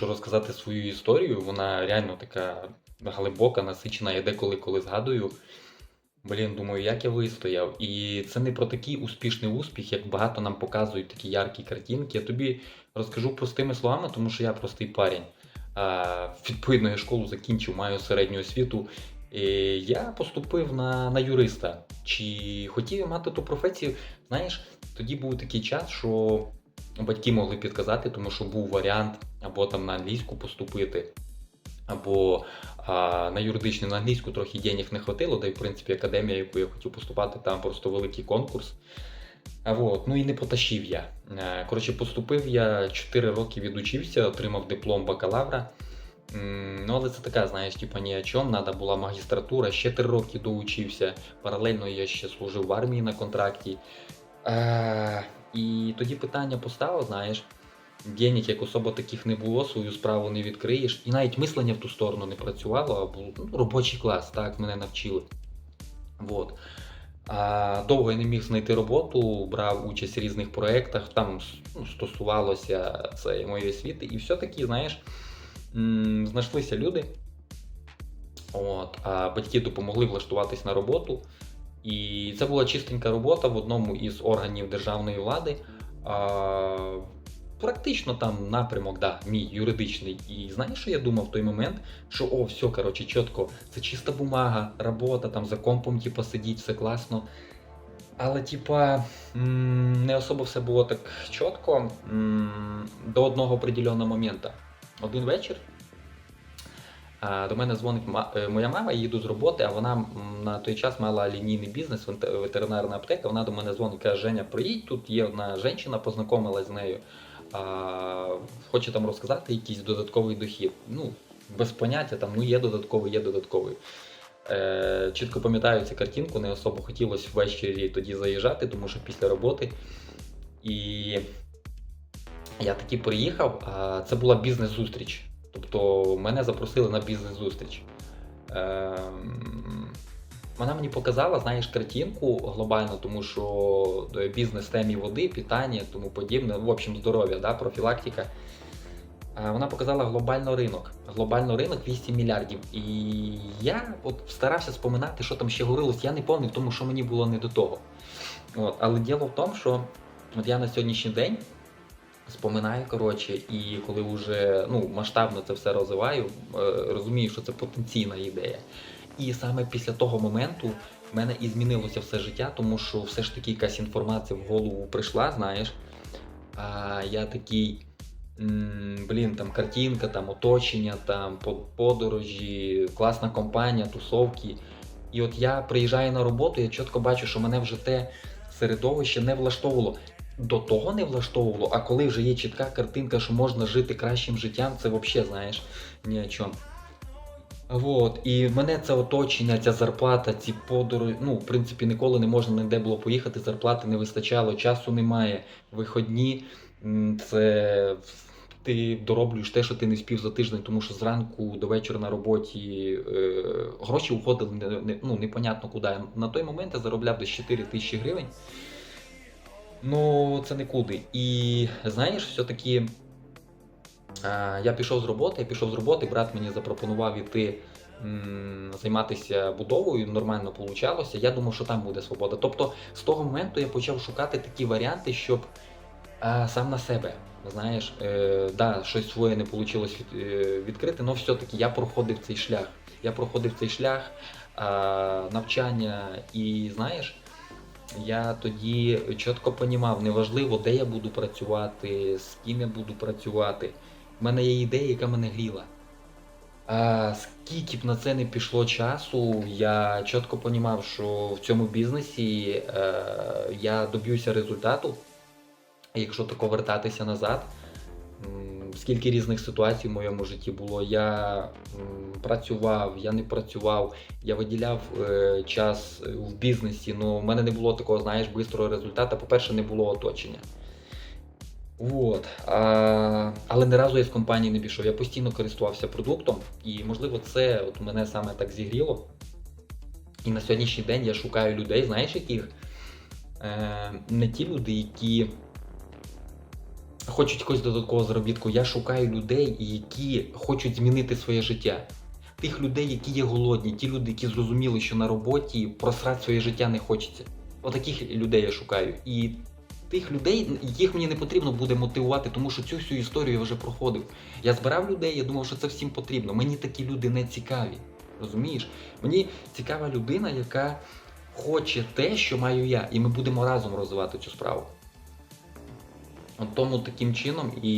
якщо розказати свою історію, вона реально така глибока, насичена. Я деколи коли згадую. Блін, думаю, як я вистояв. І це не про такий успішний успіх, як багато нам показують такі яркі картинки. Я тобі розкажу простими словами, тому що я простий парень. А, відповідно, я школу закінчив, маю середню освіту. І я поступив на, на юриста. Чи хотів я мати ту професію? Знаєш, тоді був такий час, що батьки могли підказати, тому що був варіант або там на англійську поступити, або а, на юридичну на англійську трохи денег не хватило, да й в принципі академія, яку я хотів поступати, там просто великий конкурс. А вот, ну і не потащив я. Е, Коротше, поступив я 4 роки відучився, отримав диплом бакалавра. Ну, але це така, знаєш, типа ні о чому, треба була магістратура, ще 3 роки доучився. Паралельно я ще служив в армії на контракті. І тоді питання поставив, знаєш, денег як особо таких не було, свою справу не відкриєш. І навіть мислення в ту сторону не працювало, а був ну, робочий клас, так мене навчили. Вот. А, довго я не міг знайти роботу, брав участь в різних проєктах, там ну, стосувалося це моєї освіти, і все-таки, знаєш, знайшлися люди. От, а батьки допомогли влаштуватись на роботу. І це була чистенька робота в одному із органів державної влади. А, практично там напрямок, да, мій юридичний. І знаєш, що я думав в той момент? Що о, все, коротше, чітко, це чиста бумага, робота, там за компом, типа, сидіть, все класно. Але, типа, не особо все було так чітко до одного определеного моменту. Один вечір До мене дзвонить е, моя мама, я їду з роботи, а вона на той час мала лінійний бізнес, ветеринарна аптека. Вона до мене дзвонить, каже, Женя, приїдь, тут є одна жінка, познайомилась з нею. Хоче там розказати якийсь додатковий дохід. Ну, без поняття, там ну є додатковий, є додатковий. Е, чітко пам'ятаю цю картинку, не особо хотілося ввечері тоді заїжджати, тому що після роботи. І я таки приїхав, це була бізнес-зустріч. Тобто мене запросили на бізнес-зустріч. Ем, Вона мені показала, знаєш, картинку глобально, тому що е, бізнес темі води, питання, тому подібне, в общем, здоров'я, да, профілактика. Вона показала глобально ринок. Глобально ринок 8 мільярдів. І я от старався споминати, що там ще говорилось. Я не пам'ятаю, тому що мені було не до того. От. Але діло в тому, що от я на сьогоднішній день споминаю, коротше, і коли вже ну, масштабно це все розвиваю, е, розумію, що це потенційна ідея. І саме після того моменту в мене і змінилося все життя, тому що все ж таки якась інформація в голову прийшла, знаєш. А я такий. Блін, там картинка, там оточення, там подорожі, класна компанія, тусовки. І от я приїжджаю на роботу, я чітко бачу, що мене вже те середовище не влаштовувало. До того не влаштовувало, а коли вже є чітка картинка, що можна жити кращим життям, це взагалі, знаєш, ні о чому. Вот. І мене це оточення, ця зарплата, ці подорожі. Ну, в принципі, ніколи не можна ніде було поїхати, зарплати не вистачало, часу немає. Виходні це ти дороблюєш те, що ти не спів за тиждень, тому що зранку до вечора на роботі е, гроші уходили не, не, ну, непонятно куди. На той момент я заробляв десь 4 тисячі гривень. Ну, це нікуди. І знаєш, все-таки Е, Я пішов з роботи, я пішов з роботи, брат мені запропонував іти займатися будовою, нормально вийшло. Я думав, що там буде свобода. Тобто з того моменту я почав шукати такі варіанти, щоб е, сам на себе. Знаєш, е, да, щось своє не вийшло від, е, відкрити, але все-таки я проходив цей шлях. Я проходив цей шлях е, навчання, і знаєш, я тоді чітко понімав, неважливо, де я буду працювати, з ким я буду працювати. У мене є ідея, яка мене гріла. А скільки б на це не пішло часу, я чітко понімав, що в цьому бізнесі е, я доб'юся результату. Якщо тако вертатися назад, скільки різних ситуацій в моєму житті було. Я працював, я не працював, я виділяв е, час в бізнесі, але в мене не було такого, знаєш, бистрого результату. По-перше, не було оточення. Вот. А, але ні разу я з компанії не пішов. Я постійно користувався продуктом, і можливо це от мене саме так зігріло. І на сьогоднішній день я шукаю людей, знаєш, яких е, не ті люди, які хочуть якогось додаткового заробітку. Я шукаю людей, які хочуть змінити своє життя. Тих людей, які є голодні, ті люди, які зрозуміли, що на роботі просрати своє життя не хочеться. Отаких людей я шукаю. І тих людей, яких мені не потрібно буде мотивувати, тому що цю всю історію я вже проходив. Я збирав людей, я думав, що це всім потрібно. Мені такі люди не цікаві. Розумієш? Мені цікава людина, яка хоче те, що маю я, і ми будемо разом розвивати цю справу. Тому таким чином, і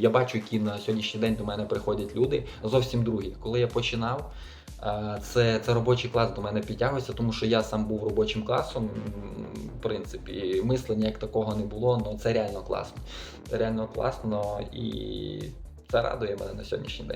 я бачу, які на сьогоднішній день до мене приходять люди зовсім другі. Коли я починав, е, це, це робочий клас до мене підтягувався, тому що я сам був робочим класом. В принципі, мислення як такого не було, але це реально класно. Це реально класно і це радує мене на сьогоднішній день.